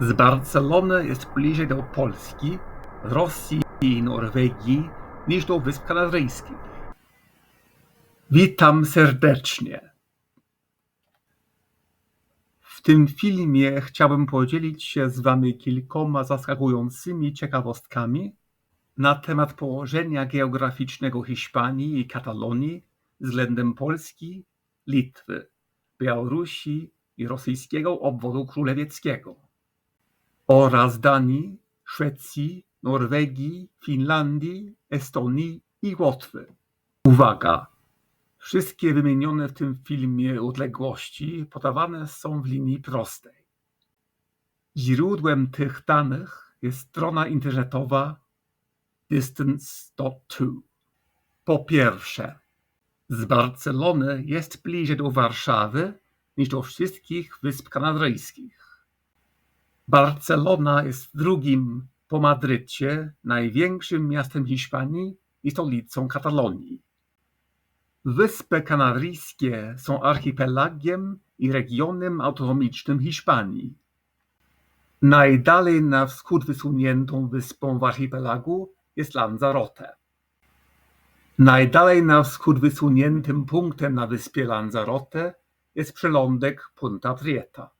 Z Barcelony jest bliżej do Polski, Rosji i Norwegii niż do Wysp Kanaryjskich. Witam serdecznie. W tym filmie chciałbym podzielić się z Wami kilkoma zaskakującymi ciekawostkami na temat położenia geograficznego Hiszpanii i Katalonii względem Polski, Litwy, Białorusi i rosyjskiego obwodu królewieckiego oraz Danii, Szwecji, Norwegii, Finlandii, Estonii i Łotwy. Uwaga! Wszystkie wymienione w tym filmie odległości podawane są w linii prostej. Źródłem tych danych jest strona internetowa distance.to. Po pierwsze, z Barcelony jest bliżej do Warszawy niż do wszystkich Wysp Kanaryjskich. Barcelona jest drugim po Madrycie największym miastem Hiszpanii i stolicą Katalonii. Wyspy Kanaryjskie są archipelagiem i regionem autonomicznym Hiszpanii. Najdalej na wschód wysuniętą wyspą w archipelagu jest Lanzarote. Najdalej na wschód wysuniętym punktem na wyspie Lanzarote jest przylądek Punta Prieta.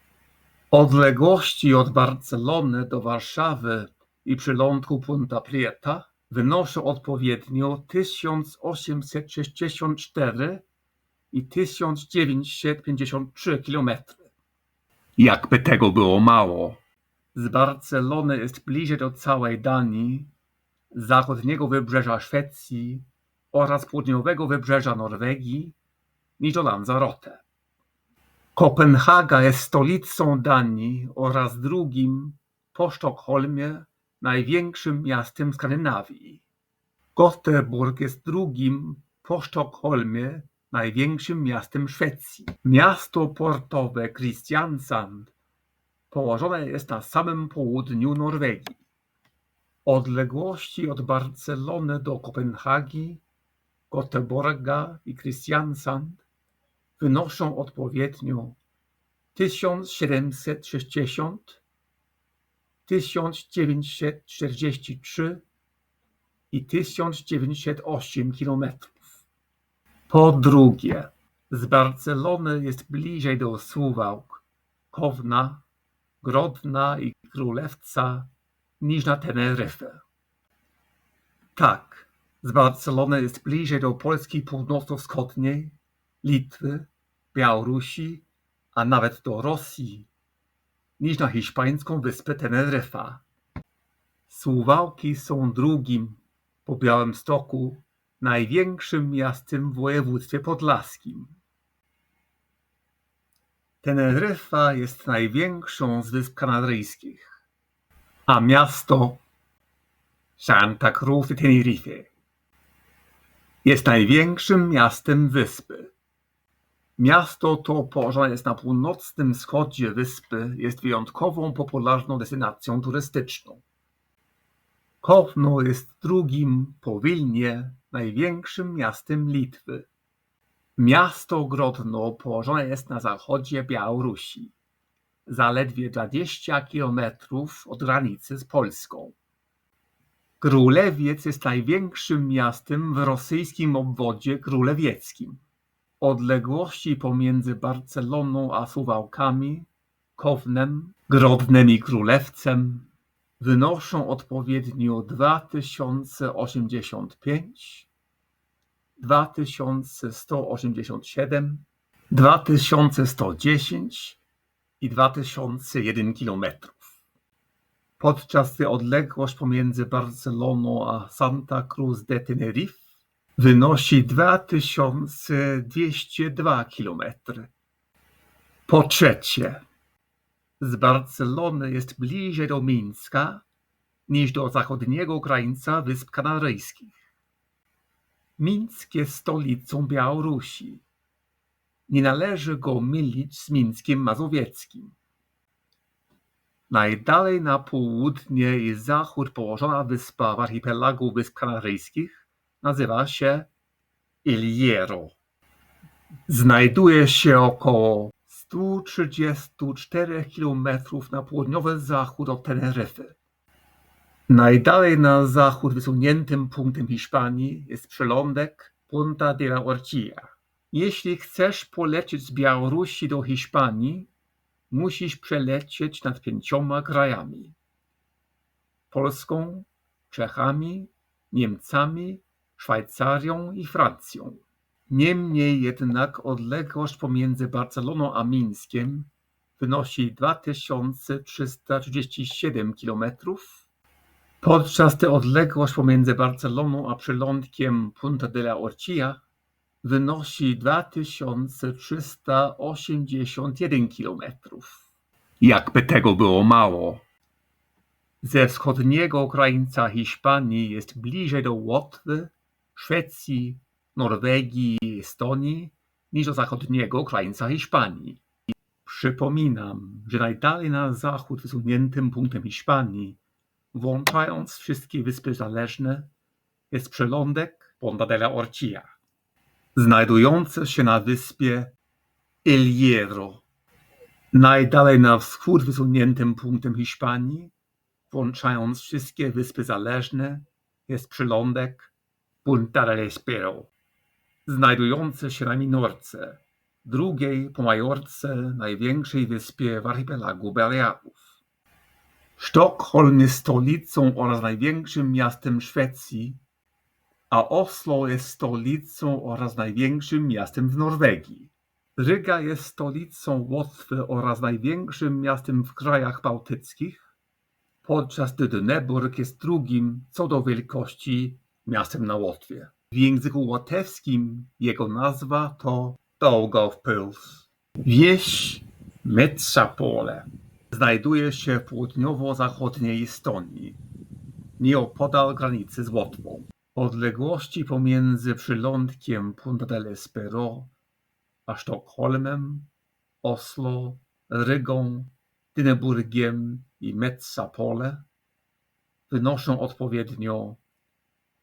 Odległości od Barcelony do Warszawy i przylądku Punta Prieta wynoszą odpowiednio 1864 i 1953 km. Jakby tego było mało, z Barcelony jest bliżej do całej Danii, zachodniego wybrzeża Szwecji oraz południowego wybrzeża Norwegii niż do Lanzarote. Kopenhaga jest stolicą Danii oraz drugim po Sztokholmie największym miastem Skandynawii. Göteborg jest drugim po Sztokholmie największym miastem Szwecji. Miasto portowe Kristiansand położone jest na samym południu Norwegii. Odległości od Barcelony do Kopenhagi, Göteborga i Kristiansand wynoszą odpowiednio 1760, 1943 i 1908 km. Po drugie, z Barcelony jest bliżej do Suwałk, Kowna, Grodna i Królewca niż na Teneryfę. Tak, z Barcelony jest bliżej do Polski północno-wschodniej, Litwy, Białorusi, a nawet do Rosji niż na hiszpańską wyspę Teneryfa. Suwałki są drugim po Białymstoku największym miastem w województwie podlaskim. Teneryfa jest największą z wysp kanaryjskich, a miasto Santa Cruz de Tenerife jest największym miastem wyspy. Miasto to położone jest na północnym wschodzie wyspy, jest wyjątkową popularną destynacją turystyczną. Kowno jest drugim po Wilnie największym miastem Litwy. Miasto Grodno położone jest na zachodzie Białorusi, zaledwie dwadzieścia kilometrów od granicy z Polską. Królewiec jest największym miastem w rosyjskim obwodzie królewieckim. Odległości pomiędzy Barceloną a Suwałkami, Kownem, Grodnem i Królewcem wynoszą odpowiednio 2085, 2187, 2110 i 2001 km. Podczas gdy odległość pomiędzy Barceloną a Santa Cruz de Tenerife wynosi 2202 km. Po trzecie, z Barcelony jest bliżej do Mińska niż do zachodniego krańca Wysp Kanaryjskich. Mińsk jest stolicą Białorusi. Nie należy go mylić z Mińskiem Mazowieckim. Najdalej na południe i zachód położona wyspa w archipelagu Wysp Kanaryjskich nazywa się Il Hierro. Znajduje się około 134 km na południowy zachód od Teneryfy. Najdalej na zachód wysuniętym punktem Hiszpanii jest przylądek Punta de la Orchilla. Jeśli chcesz polecieć z Białorusi do Hiszpanii, musisz przelecieć nad pięcioma krajami: Polską, Czechami, Niemcami, Szwajcarią i Francją. Niemniej jednak odległość pomiędzy Barceloną a Mińskiem wynosi 2337 km, podczas gdy odległość pomiędzy Barceloną a przylądkiem Punta de la Orchilla wynosi 2381 km. Jakby tego było mało. Ze wschodniego krańca Hiszpanii jest bliżej do Łotwy, Szwecji, Norwegii Estonii niż do zachodniego krańca Hiszpanii. Przypominam, że najdalej na zachód wysuniętym punktem Hiszpanii, włączając wszystkie wyspy zależne, jest przylądek Ponta de la Orchilla, znajdujący się na wyspie El Hierro. Najdalej na wschód wysuniętym punktem Hiszpanii, włączając wszystkie wyspy zależne, jest przylądek Punta del Espero, znajdujący się na Minorce, drugiej po Majorce największej wyspie w archipelagu Balearów. Sztokholm jest stolicą oraz największym miastem Szwecji, a Oslo jest stolicą oraz największym miastem w Norwegii. Ryga jest stolicą Łotwy oraz największym miastem w krajach bałtyckich, podczas gdy Dyneburg jest drugim co do wielkości miastem na Łotwie. W języku łotewskim jego nazwa to Daugavpils. Wieś Metsapole znajduje się w południowo-zachodniej Estonii, nieopodal granicy z Łotwą. Odległości pomiędzy przylądkiem Punta del Espero a Sztokholmem, Oslo, Rygą, Dyneburgiem i Metsapole wynoszą odpowiednio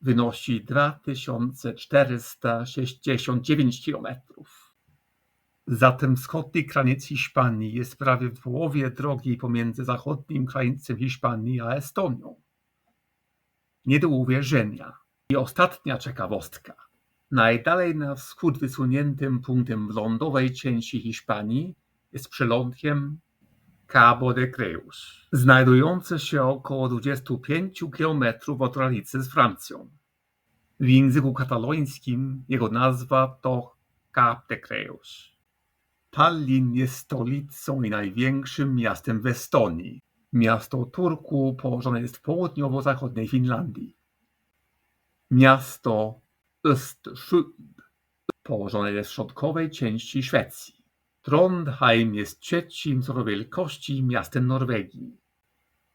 wynosi 2469 km. Zatem wschodni kraniec Hiszpanii jest prawie w połowie drogi pomiędzy zachodnim krańcem Hiszpanii a Estonią. Nie do uwierzenia. I ostatnia ciekawostka. Najdalej na wschód wysuniętym punktem lądowej części Hiszpanii jest przylądkiem Cabo de Creus, znajdujące się około 25 km od granicy z Francją. W języku katalońskim jego nazwa to Cap de Creus. Tallinn jest stolicą i największym miastem w Estonii. Miasto Turku położone jest w południowo-zachodniej Finlandii. Miasto Östersund położone jest w środkowej części Szwecji. Trondheim jest trzecim co do wielkości miastem Norwegii.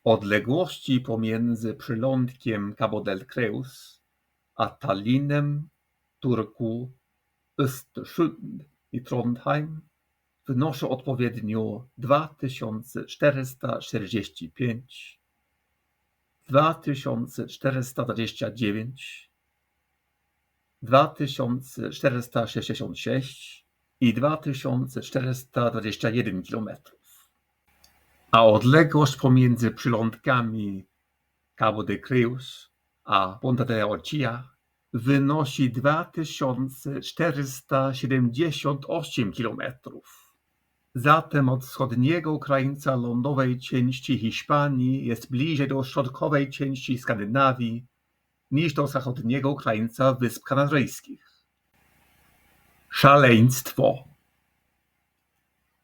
Odległości pomiędzy przylądkiem Cabo del Creus a Tallinem, Turku, Östersund i Trondheim wynoszą odpowiednio 2445, 2429, 2466 i 2421 km. A odległość pomiędzy przylądkami Cabo de Creus a Ponta de Orchilla wynosi 2478 km. Zatem od wschodniego krańca lądowej części Hiszpanii jest bliżej do środkowej części Skandynawii niż do zachodniego krańca Wysp Kanaryjskich. Szaleństwo